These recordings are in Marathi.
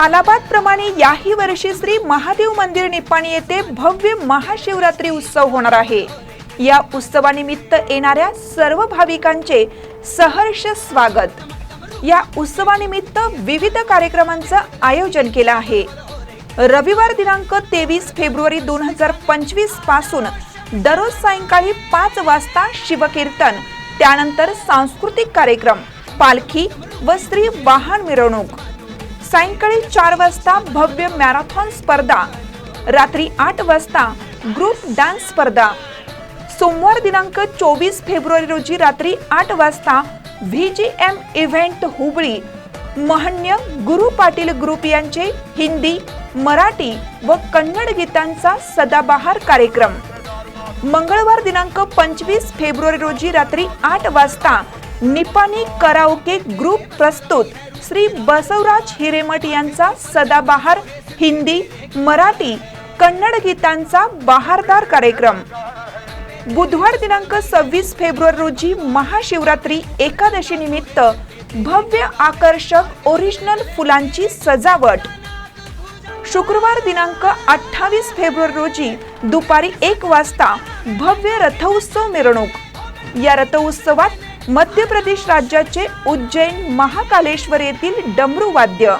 सालाबाद प्रमाणे याही वर्षी श्री महादेव मंदिर निपाणी येथे भव्य महाशिवरात्री उत्सव होणार आहे. या उत्सवानिमित्त येणाऱ्या सर्व भाविकांचे सहर्ष स्वागत. या उत्सवानिमित्त विविध कार्यक्रमांचं आयोजन केलं आहे. रविवार दिनांक तेवीस फेब्रुवारी दोन हजार पंचवीसपासून दररोज सायंकाळी पाच वाजता शिवकीर्तन त्यानंतर सांस्कृतिक कार्यक्रम पालखी व स्त्री वाहन मिरवणूक. सायंकाळी चार वाजता भव्य मॅरेथॉन स्पर्धा. रात्री आठ वाजता ग्रुप डान्स स्पर्धा. सोमवार दिनांक चोवीस फेब्रुवारी रोजी रात्री आठ वाजता V G M event Hubli. महन्य Guru Patil group यांचे हिंदी मराठी व कन्नड गीतांचा सदाबहार कार्यक्रम. मंगळवार दिनांक पंचवीस फेब्रुवारी रोजी रात्री आठ वाजता निपाणी कराओके ग्रुप प्रस्तुत श्री बसवराज हिरेमठ यांचा सदाबहार हिंदी मराठी कन्नड गीतांचा बहारदार कार्यक्रम. बुधवार दिनांक सव्वीस फेब्रुवारी रोजी महाशिवरात्री एकादशी निमित्त भव्य आकर्षक ओरिजिनल फुलांची सजावट. शुक्रवार दिनांक अठ्ठावीस फेब्रुवारी रोजी दुपारी एक वाजता भव्य रथोत्सव मिरवणूक. या रथोत्सवात मध्य प्रदेश राज्याचे उज्जैन महाकालेश्वर येथील डमरू वाद्य.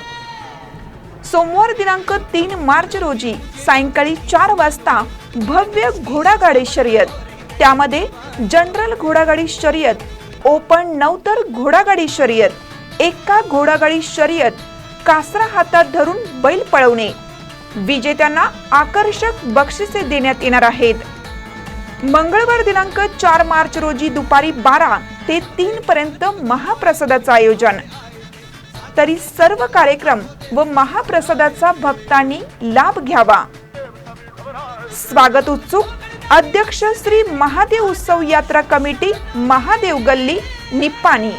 सोमवार दिनांक तीन मार्च रोजी सायंकाळी चार वाजता भव्य घोडागाडी शर्यत. त्यामध्ये जनरल घोडागाडी शर्यत ओपन नवतर घोडागाडी शर्यत एका घोडागाडी शर्यत कासरा हातात धरून बैल पळवणे. विजेत्यांना आकर्षक बक्षिसे देण्यात येणार आहेत. मंगळवार दिनांक चार मार्च रोजी दुपारी बारा ते तीन पर्यंत महाप्रसादाचं आयोजन. तरी सर्व कार्यक्रम व महाप्रसादाचा भक्तांनी लाभ घ्यावा. स्वागत उत्सुक अध्यक्ष श्री महादेव उत्सव यात्रा कमिटी महादेव गल्ली निप्पाणी.